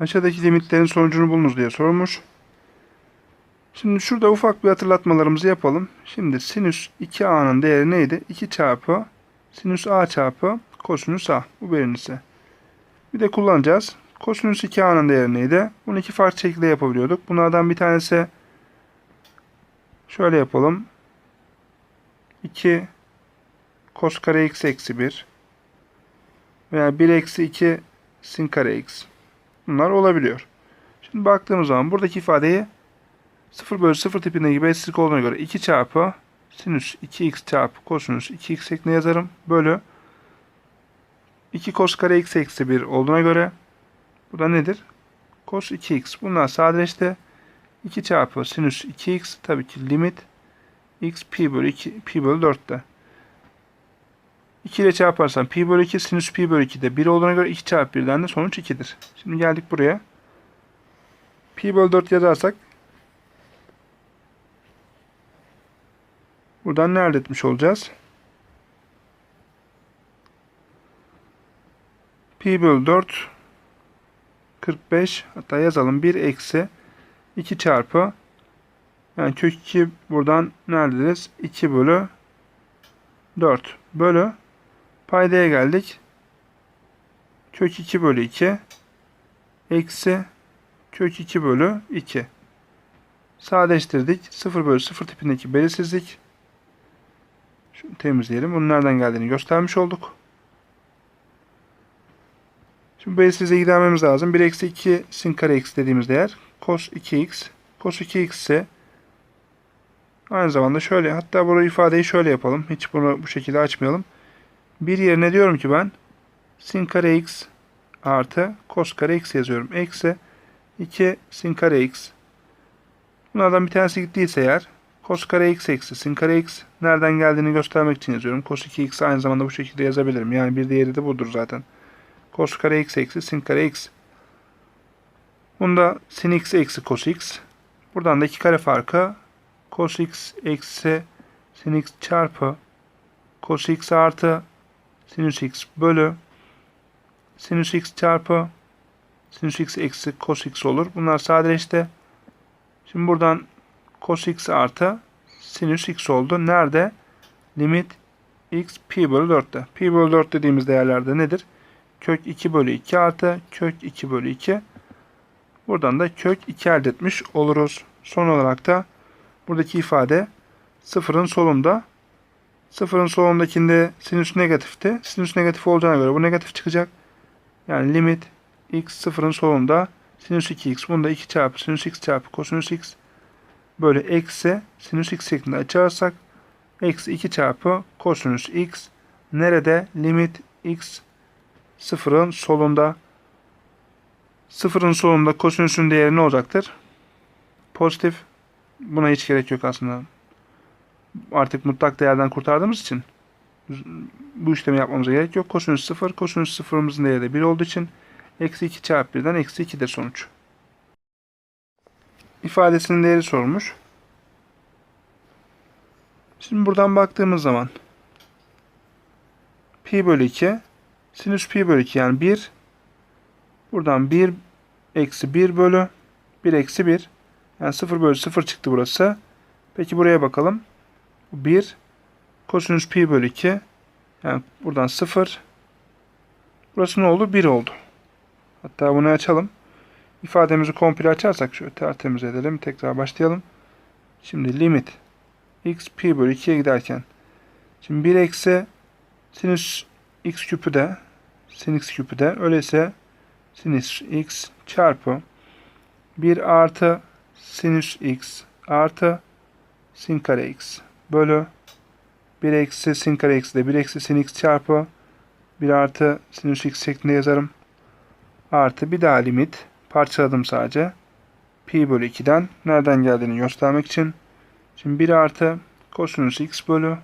Aşağıdaki limitlerin sonucunu bulunuz diye sormuş. Şimdi şurada ufak bir hatırlatmalarımızı yapalım. Şimdi sinüs 2a'nın değeri neydi? 2 çarpı sinüs a çarpı kosinüs a. Bu birincisi. Bir de kullanacağız. Kosinüs 2a'nın değeri neydi? Bunu iki farklı şekilde yapabiliyorduk. Bunlardan bir tanesi şöyle yapalım. 2 kos kare x eksi 1 veya 1 eksi 2 sin kare x. Bunlar olabiliyor. Şimdi baktığımız zaman buradaki ifadeyi 0 bölü 0 tipindeki belirsizlik olduğuna göre 2 çarpı sinüs 2x çarpı kosinüs 2x şeklinde yazarım. Bölü 2 kos kare x eksi 1 olduğuna göre bu da nedir? Kos 2x. Bunlar sadeleşti. 2 çarpı sinüs 2x tabii ki limit x pi bölü 2 pi bölü 4'te. 2 ile çarparsan pi bölü 2 sinüs pi bölü 2 de 1 olduğuna göre 2 çarpı 1'den de sonuç 2'dir. Şimdi geldik buraya. Pi bölü 4 yazarsak buradan ne elde etmiş olacağız? Pi bölü 4 45 hatta yazalım 1 eksi 2 çarpı yani kök 2 buradan nerederiz? 2 bölü 4 bölü paydaya geldik. Kök 2 bölü 2 eksi kök 2 bölü 2. Sadeleştirdik. 0 bölü 0 tipindeki belirsizlik. Şunu temizleyelim. Bunun nereden geldiğini göstermiş olduk. Şimdi belirsizliğe gidermemiz lazım. 1 eksi 2 sin kare x dediğimiz değer. Cos 2x. Cos 2x ise aynı zamanda şöyle hatta bu ifadeyi şöyle yapalım. Hiç bunu bu şekilde açmayalım. Bir yerine diyorum ki ben sin kare x artı cos kare x yazıyorum. Eksi 2 sin kare x. Bunlardan bir tanesi gittiyse eğer cos kare x eksi sin kare x nereden geldiğini göstermek için yazıyorum. Cos 2x aynı zamanda bu şekilde yazabilirim. Yani bir diğeri de budur zaten. Cos kare x eksi sin kare x. Bunda sin x eksi cos x. Buradan da iki kare farkı cos x eksi sin x çarpı cos x artı sinüs x bölü sinüs x çarpı sinüs x eksi cos x olur. Bunlar sadeleşti. Şimdi buradan cos x artı sinüs x oldu. Nerede? Limit x pi bölü 4'te. Pi bölü 4 dediğimiz değerlerde nedir? Kök 2 bölü 2 artı kök 2 bölü 2. Buradan da kök 2 elde etmiş oluruz. Son olarak da buradaki ifade sıfırın solunda. Sıfırın solundakinde sinüs negatifti. Sinüs negatif olacağına göre bu negatif çıkacak. Yani limit x sıfırın solunda sinüs 2x. Bunu da 2 çarpı sinüs x çarpı kosinüs x böyle eksi sinüs x şeklinde açarsak eksi 2 çarpı kosinüs x nerede limit x sıfırın solunda sıfırın solunda kosinüsün değeri ne olacaktır? Pozitif. Buna hiç gerek yok aslında. Artık mutlak değerden kurtardığımız için bu işlemi yapmamıza gerek yok. Kosinüs 0. Kosinüs 0'ımızın değeri de 1 olduğu için eksi 2 çarpı 1'den eksi 2'dir sonuç. İfadesinin değeri sormuş. Şimdi buradan baktığımız zaman pi bölü 2 sinüs pi bölü 2 yani 1 buradan 1 eksi 1 bölü 1 eksi 1 yani 0 bölü 0 çıktı burası. Peki buraya bakalım. 1 kosinüs pi bölü 2 yani buradan 0 burası ne oldu? 1 oldu. Hatta bunu açalım. İfademizi komple açarsak şöyle tertemiz edelim. Tekrar başlayalım. Şimdi limit x pi bölü 2'ye giderken şimdi 1 eksi sinüs x küpü de sin x küpü de öyleyse sinüs x çarpı 1 artı sinüs x artı sin kare x bölü 1 eksi sin kare x de 1 eksi sin x çarpı 1 artı sinüs x şeklinde yazarım. Artı bir daha limit parçaladım sadece. Pi bölü 2'den nereden geldiğini göstermek için. Şimdi 1 artı kosinüs x bölü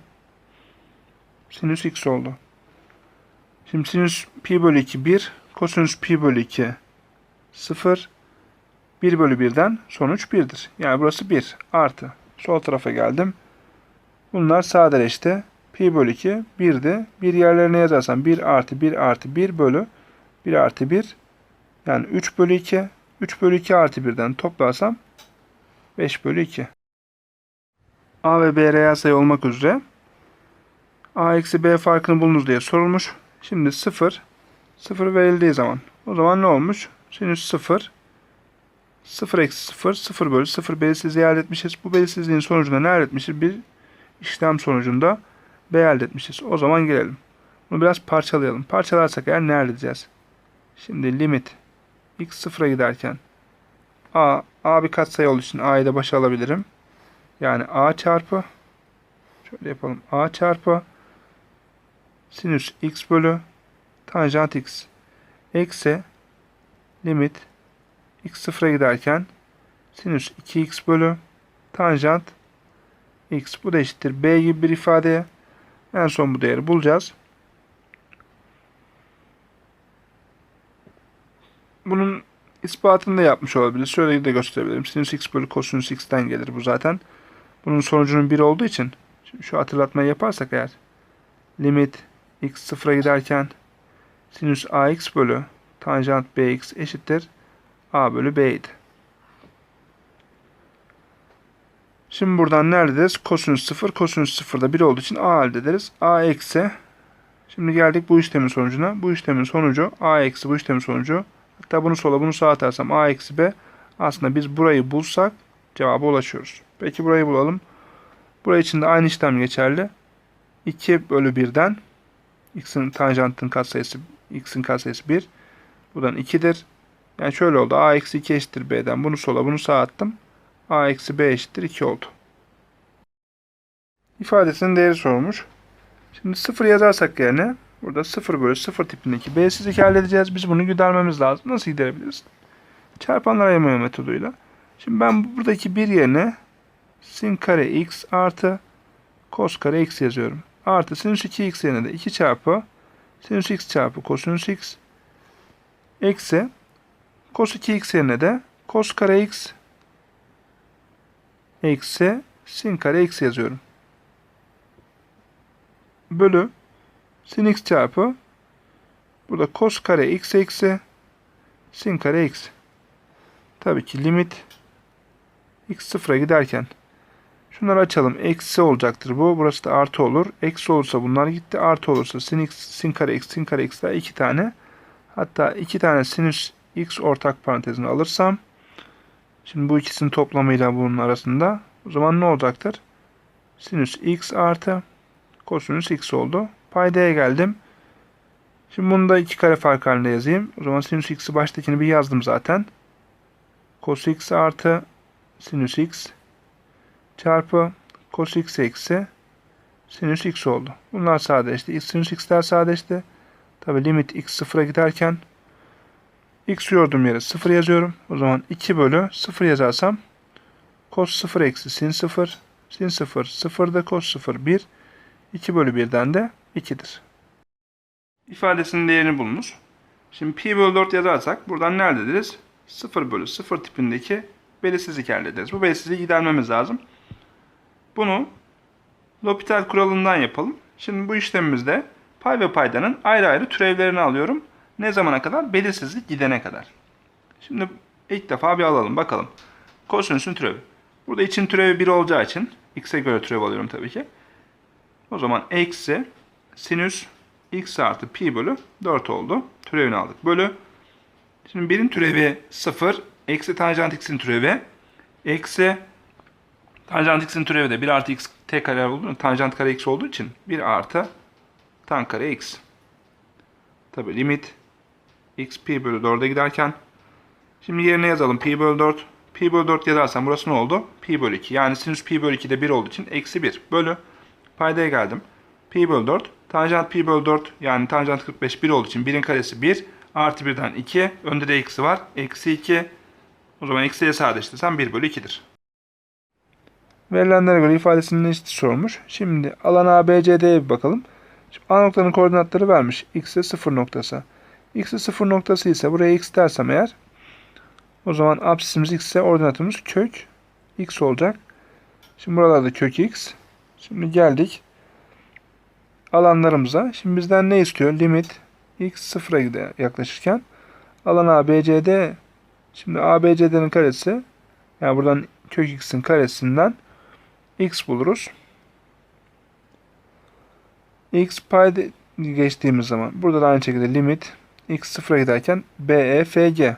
sinüs x oldu. Şimdi sinüs pi bölü 2 1, kosinüs pi bölü 2 0, 1 bölü 1'den sonuç 1'dir. Yani burası 1 artı. Sol tarafa geldim. Bunlar sadeleşti. Pi bölü 2 1'di. Bir yerlerine yazarsam 1 artı 1 artı 1 bölü 1 artı 1 Yani 3 bölü 2. 3 bölü 2 artı 1'den toplarsam 5 bölü 2. A ve B reel sayı olmak üzere A eksi B farkını bulunuz diye sorulmuş. Şimdi 0 0 verildiği zaman o zaman ne olmuş? Sinüs 0 0 eksi 0 0 bölü 0 belirsizliği elde etmişiz. Bu belirsizliğin sonucunda ne elde etmişiz? Bir işlem sonucunda B elde etmişiz. O zaman gelelim. Bunu biraz parçalayalım. Parçalarsak eğer ne elde edeceğiz? Şimdi limit x sıfıra giderken a, a bir katsayı olduğu için a'yı da başa alabilirim. Yani a çarpı şöyle yapalım. a çarpı sinüs x bölü tanjant x eksi limit x sıfıra giderken sinüs 2x bölü tanjant x bu da eşittir b gibi bir ifadeye en son bu değeri bulacağız. Bunun ispatını da yapmış olabiliriz. Şöyle de gösterebilirim. Sinüs x bölü kosinüs x'ten gelir bu zaten. Bunun sonucunun 1 olduğu için şu hatırlatmayı yaparsak eğer limit x sıfıra giderken sinüs ax bölü tanjant bx eşittir a bölü b. Şimdi buradan neredeyiz? Kosinüs 0, kosinüs 0 da 1 olduğu için a elde ederiz. a eksi Şimdi geldik bu işlemin sonucuna. Bu işlemin sonucu a eksi bu işlemin sonucu. Hatta bunu sola bunu sağa atarsam a eksi b. Aslında biz burayı bulsak cevaba ulaşıyoruz. Peki burayı bulalım. Buraya için de aynı işlem geçerli. 2 bölü 1'den x'in tanjantın katsayısı x'in katsayısı 1. Buradan 2'dir. Yani şöyle oldu. a eksi 2 eşittir b'den. Bunu sola bunu sağa attım. A eksi b eşittir 2 oldu. İfadesinin değeri sorulmuş. Şimdi 0 yazarsak yerine burada 0 bölü 0 tipindeki b'sizlik elde edeceğiz. Biz bunu gidermemiz lazım. Nasıl giderebiliriz? Çarpanlar ayırma metoduyla. Şimdi ben buradaki bir yerine sin kare x artı cos kare x yazıyorum. Artı sinüs 2x yerine de 2 çarpı sinüs x çarpı kosinüs x eksi cos 2x yerine de cos kare x eksi sin kare x yazıyorum. Bölü sin x çarpı burada cos kare x eksi sin kare x. Tabii ki limit x sıfıra giderken şunları açalım. Eksi olacaktır bu. Burası da artı olur. Eksi olursa bunlar gitti. Artı olursa sin x, sin kare x, sin kare x daha iki tane. Hatta iki tane sinüs x ortak parantezini alırsam şimdi bu ikisinin toplamıyla bunun arasında o zaman ne olacaktır? Sinüs x artı kosinüs x oldu. Paydaya geldim. Şimdi bunu da iki kare fark halinde yazayım. O zaman sinüs x'i baştakini bir yazdım zaten. Cos x artı sinüs x çarpı cos x eksi sinüs x oldu. Bunlar sadeleşti. X sinüs x'ler sadeleşti. Tabi limit x sıfıra giderken x gördüğüm yere 0 yazıyorum. O zaman 2 bölü 0 yazarsam cos 0 eksi sin 0 sin 0 0'da cos 0 1 2 bölü 1'den de 2'dir. İfadesinin değerini bulunuz. Şimdi pi bölü 4 yazarsak buradan ne elde ederiz? 0 bölü 0 tipindeki belirsizlik elde ederiz. Bu belirsizliği gidermemiz lazım. Bunu L'Hopital kuralından yapalım. Şimdi bu işlemimizde pay ve paydanın ayrı ayrı türevlerini alıyorum. Ne zamana kadar? Belirsizlik gidene kadar. Şimdi ilk defa bir alalım bakalım. Kosinüsün türevi. Burada için türevi 1 olacağı için x'e göre türev alıyorum tabii ki. O zaman eksi sinüs x artı pi bölü 4 oldu. Türevini aldık. Bölü. Şimdi birin türevi 0. Eksi tanjant x'in türevi. Eksi tanjant x'in türevi de 1 artı x t kare olduğu tanjant kare x olduğu için 1 artı tan kare x. Tabi limit x pi bölü 4'e giderken şimdi yerine yazalım pi bölü 4 pi bölü 4 yazarsam burası ne oldu? pi bölü 2 yani sinüs pi bölü 2 de 1 olduğu için eksi 1 bölü paydaya geldim. pi bölü 4 tanjant pi bölü 4 yani tanjant 45 1 olduğu için 1'in karesi 1 artı 1'den 2 önde de eksi var eksi 2 o zaman eksiye sadeleştirsem 1 bölü 2'dir. Verilenlere göre ifadesinin eşit sorulmuş. Şimdi alan ABCD'ye bir bakalım. Şimdi A noktanın koordinatları vermiş. X'e 0 noktası. X'e 0 noktası ise buraya x dersem eğer o zaman absisimiz x ise ordinatımız kök x olacak. Şimdi buralarda kök x. Şimdi geldik alanlarımıza. Şimdi bizden ne istiyor? Limit x sıfıra yaklaşırken Alan ABCD. Şimdi ABCD'nin karesi yani buradan kök x'in karesinden x buluruz. x payda geçtiğimiz zaman burada da aynı şekilde limit x sıfıra giderken BEFG.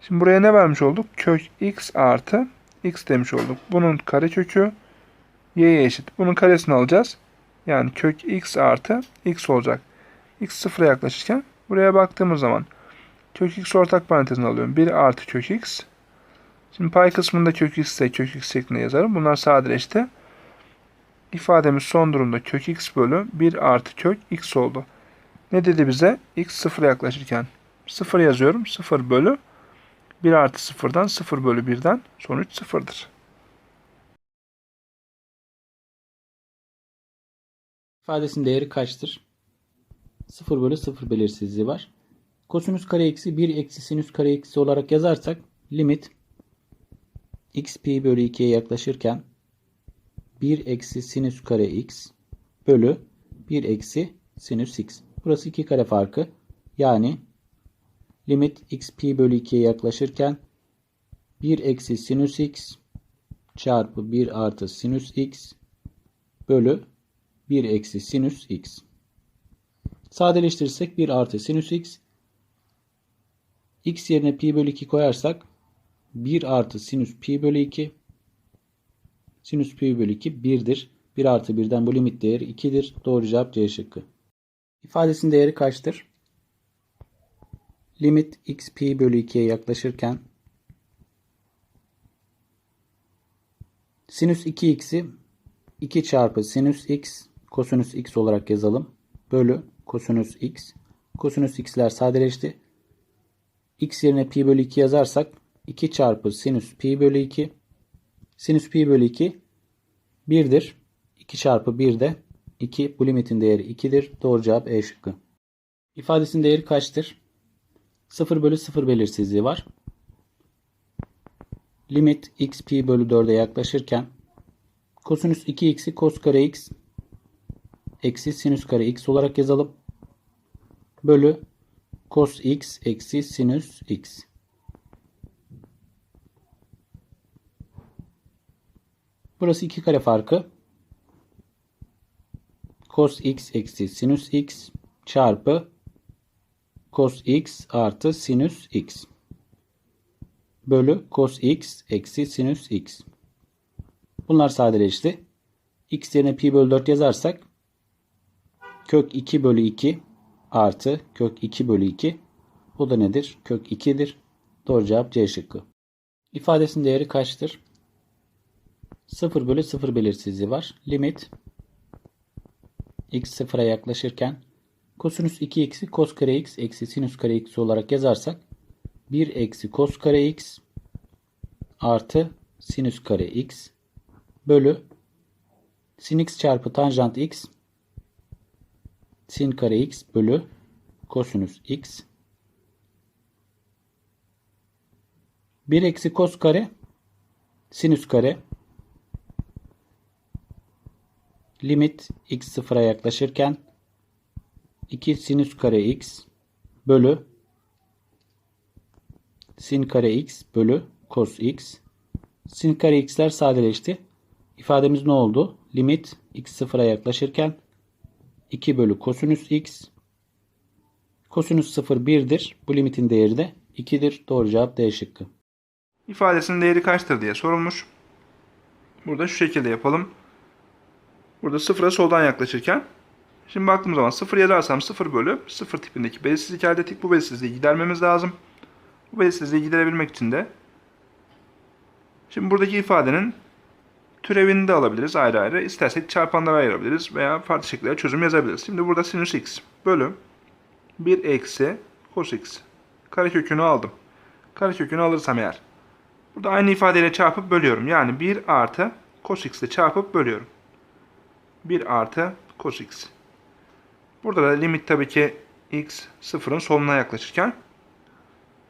Şimdi buraya ne vermiş olduk? Kök x artı x demiş olduk. Bunun karekökü y'ye eşit. Bunun karesini alacağız. Yani kök x artı x olacak. x sıfıra yaklaşırken buraya baktığımız zaman kök x ortak parantezine alıyorum. 1 artı kök x. Şimdi pay kısmında kök x ise kök x şeklinde yazarım. Bunlar sadeleşti. İfademiz son durumda kök x bölü 1 artı kök x oldu. Ne dedi bize? x sıfıra yaklaşırken 0 yazıyorum. 0 bölü 1 artı 0'dan 0 bölü 1'den sonuç 0'dır. İfadesinin değeri kaçtır? 0 bölü 0 belirsizliği var. Kosinüs kare eksi 1 eksi sinüs kare eksi olarak yazarsak limit x pi bölü 2'ye yaklaşırken 1 eksi sinüs kare x bölü 1 eksi sinüs x. Burası 2 kare farkı. Yani limit x pi bölü 2'ye yaklaşırken 1 eksi sinüs x çarpı 1 artı sinüs x bölü 1 eksi sinüs x. Sadeleştirirsek 1 artı sinüs x. x yerine pi bölü 2 koyarsak 1 artı sinüs pi bölü 2. Sinüs pi bölü 2 1'dir. 1 artı 1'den bu limit değeri 2'dir. Doğru cevap C şıkkı. İfadesinin değeri kaçtır? Limit x pi bölü 2'ye yaklaşırken sinüs 2x'i 2 çarpı sinüs x kosinüs x olarak yazalım. Bölü kosinüs x. Kosinüs x'ler sadeleşti. x yerine pi bölü 2 yazarsak 2 çarpı sinüs pi bölü 2. Sinüs pi bölü 2 1'dir. 2 çarpı 1 de 2. Bu limitin değeri 2'dir. Doğru cevap E şıkkı. İfadesinin değeri kaçtır? 0 bölü 0 belirsizliği var. Limit x pi bölü 4'e yaklaşırken kosinüs 2x'i kos kare x eksi sinüs kare x olarak yazalım. Bölü cos x eksi sinüs x. Burası iki kare farkı. Cos x eksi sinüs x çarpı cos x artı sinüs x. Bölü cos x eksi sinüs x. Bunlar sadeleşti. x yerine pi bölü 4 yazarsak kök 2 bölü 2 artı kök 2 bölü 2 o da nedir? Kök 2'dir. Doğru cevap C şıkkı. İfadesinin değeri kaçtır? 0 bölü 0 belirsizliği var. Limit x sıfıra yaklaşırken kosinüs 2 eksi kos kare x eksi sinüs kare x olarak yazarsak 1 eksi kos kare x artı sinüs kare x bölü sin x çarpı tanjant x sin kare x bölü kosinüs x. 1 eksi kos kare sinüs kare limit x sıfıra yaklaşırken 2 sinüs kare x bölü sin kare x bölü cos x sin kare x'ler sadeleşti. İfademiz ne oldu? Limit x sıfıra yaklaşırken 2 bölü kosinüs x. Kosinüs 0 1'dir. Bu limitin değeri de 2'dir. Doğru cevap D şıkkı. İfadesinin değeri kaçtır diye sorulmuş. Burada şu şekilde yapalım. Burada sıfıra soldan yaklaşırken şimdi baktığım zaman 0 yazarsam 0 bölü 0 tipindeki belirsizlik elde ettik. Bu belirsizliği gidermemiz lazım. Bu belirsizliği giderebilmek için de şimdi buradaki ifadenin türevini de alabiliriz ayrı ayrı. İstersek çarpanlara ayırabiliriz veya farklı şekilde çözüm yazabiliriz. Şimdi burada sinüs x bölü 1 eksi cos x. Karekökünü aldım. Karekökünü alırsam eğer. Burada aynı ifadeyle çarpıp bölüyorum. Yani 1 artı cos x ile çarpıp bölüyorum. 1 artı cos x. Burada da limit tabii ki x sıfırın soluna yaklaşırken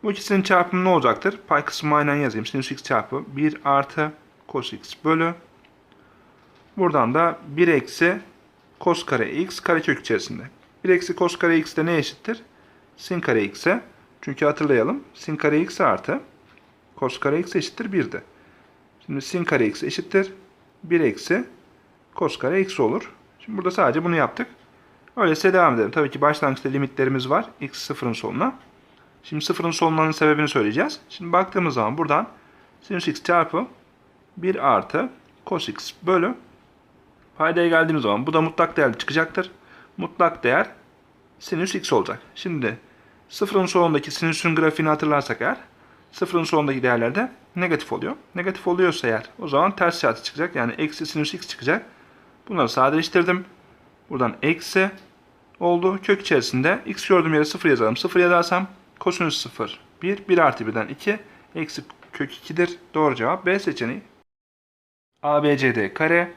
bu ikisinin çarpımı ne olacaktır? Pay kısmı aynen yazayım. Sinüs x çarpı 1 artı cos x bölü. Buradan da 1 eksi cos kare x karekök içerisinde. 1 eksi cos kare x de ne eşittir? Sin kare x'e. Çünkü hatırlayalım. Sin kare x artı cos kare x eşittir 1'di. Şimdi sin kare x eşittir 1 eksi cos kare x olur. Şimdi burada sadece bunu yaptık. Öyleyse devam edelim. Tabii ki başlangıçta limitlerimiz var. x sıfırın soluna. Şimdi sıfırın solunanın sebebini söyleyeceğiz. Şimdi baktığımız zaman buradan sinüs x çarpı 1 artı cos x bölü paydaya geldiğimiz zaman bu da mutlak değerli çıkacaktır. Mutlak değer sinüs x olacak. Şimdi sıfırın solundaki sinüsün grafiğini hatırlarsak eğer sıfırın solundaki değerler de negatif oluyor. Negatif oluyorsa eğer o zaman ters işareti çıkacak. Yani eksi sinüs x çıkacak. Bunları sadeleştirdim. Buradan eksi oldu. Kök içerisinde x gördüğüm yere 0 yazalım. 0 yazarsam kosinüs 0 1. 1 artı 1'den 2. Eksi kök 2'dir. Doğru cevap B seçeneği. ABCD kare.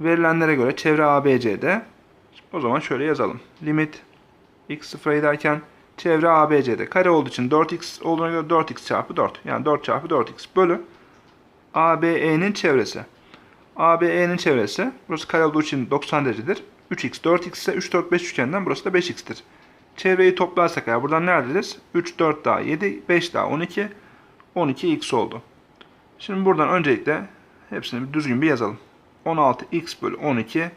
Verilenlere göre çevre ABCD. O zaman şöyle yazalım. Limit x 0'a giderken çevre ABCD kare olduğu için 4x olduğuna göre 4x çarpı 4. Yani 4 çarpı 4x bölü ABE'nin çevresi. ABE'nin çevresi burası kare olduğu için 90 derecedir. 3x 4x ise 3 4 5 üçgeninden burası da 5x'tir. Çevreyi toplarsak eğer buradan nerederiz? 3 4 daha 7 5 daha 12 12x oldu. Şimdi buradan öncelikle hepsini bir düzgün bir yazalım. 16x bölü 12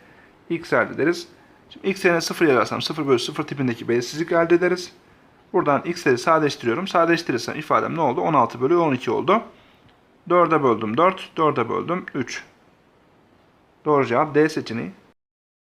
x elde ederiz. Şimdi x yerine 0 yazarsam 0 bölü 0 tipindeki belirsizlik elde ederiz. Buradan x'leri sadeleştiriyorum. Sadeleştirirsem ifadem ne oldu? 16 bölü 12 oldu. 4'e böldüm 4, 4'e böldüm 3. Doğru cevap D seçeneği.